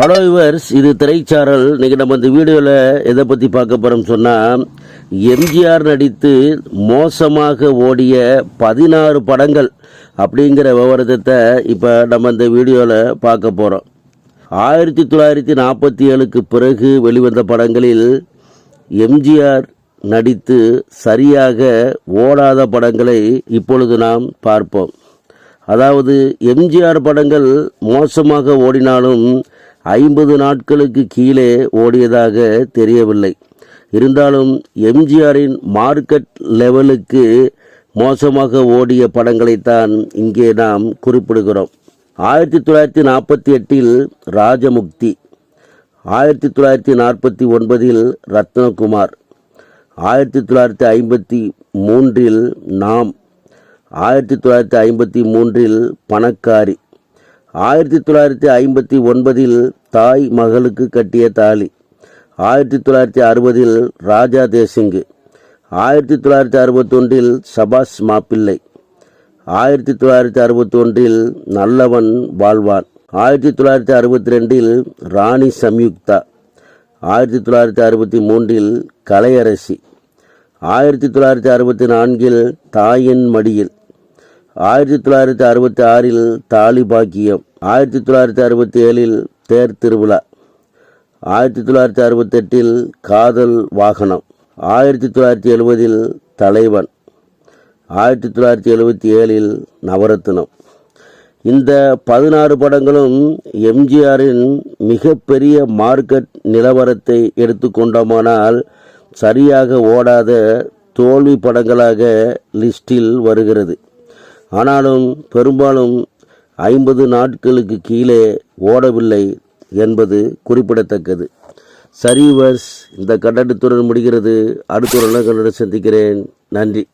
Hello yours இது திரைச்சாரல். இன்னைக்கு நம்ம இந்த வீடியோவில் எதை பற்றி பார்க்க போகிறோம் சொன்னால் எம்ஜிஆர் நடித்து மோசமாக ஓடிய பதினாறு படங்கள் அப்படிங்கிற விவரத்தை இப்போ நம்ம இந்த வீடியோவில் பார்க்க போகிறோம் ஆயிரத்தி தொள்ளாயிரத்தி நாற்பத்தி ஏழுக்கு பிறகு வெளிவந்த படங்களில் எம்ஜிஆர் நடித்து சரியாக ஓடாத படங்களை இப்பொழுது நாம் பார்ப்போம். அதாவது எம்ஜிஆர் படங்கள் மோசமாக ஓடினாலும் ஐம்பது நாட்களுக்கு கீழே ஓடியதாக தெரியவில்லை. இருந்தாலும் எம்ஜிஆரின் மார்க்கெட் லெவலுக்கு மோசமாக ஓடிய படங்களைத்தான் இங்கே நாம் குறிப்பிடுகிறோம். ஆயிரத்தி தொள்ளாயிரத்தி நாற்பத்தி எட்டில் ராஜமுக்தி ஆயிரத்தி தொள்ளாயிரத்தி நாற்பத்தி ஒன்பதில் ரத்னகுமார் ஆயிரத்தி தொள்ளாயிரத்தி ஐம்பத்தி மூன்றில் நாம் ஆயிரத்தி தொள்ளாயிரத்தி ஐம்பத்தி மூன்றில் பணக்காரி ஆயிரத்தி தொள்ளாயிரத்தி ஐம்பத்தி ஒன்பதில் தாய் மகளுக்கு கட்டிய தாலி. ஆயிரத்தி தொள்ளாயிரத்தி அறுபதில் ராஜா தேசிங்கு. ஆயிரத்தி தொள்ளாயிரத்தி அறுபத்தொன்றில் சபாஸ் மாப்பிள்ளை. ஆயிரத்தி தொள்ளாயிரத்தி அறுபத்தொன்றில் நல்லவன் வாழ்வான். ஆயிரத்தி தொள்ளாயிரத்தி அறுபத்தி ரெண்டில் ராணி சம்யுக்தா. ஆயிரத்தி தொள்ளாயிரத்தி அறுபத்தி மூன்றில் கலையரசி. ஆயிரத்தி தொள்ளாயிரத்தி அறுபத்தி நான்கில் தாயின் மடியில். ஆயிரத்தி தொள்ளாயிரத்தி அறுபத்தி ஆறில் தாலி பாக்கியம் ஆயிரத்தி தொள்ளாயிரத்தி அறுபத்தி ஏழில் தேர் திருவிழா. ஆயிரத்தி தொள்ளாயிரத்தி அறுபத்தெட்டில் காதல் வாகனம். ஆயிரத்தி தொள்ளாயிரத்தி எழுபதில் தலைவன். ஆயிரத்தி தொள்ளாயிரத்தி எழுபத்தி ஏழில் நவரத்னம். இந்த பதினாறு படங்களும் எம்ஜிஆரின் மிகப்பெரிய மார்க்கெட் நிலவரத்தை எடுத்துக்கொண்டோமானால் சரியாக ஓடாத தோல்வி படங்களாக லிஸ்டில் வருகிறது. ஆனாலும் பெரும்பாலும் ஐம்பது நாட்களுக்கு கீழே ஓடவில்லை என்பது குறிப்பிடத்தக்கது. சரி வர்ஸ் இந்த கட்டடத்துடன் முடிகிறது. அடுத்த ஒரு நல்ல கண்டனம் சந்திக்கிறேன். நன்றி.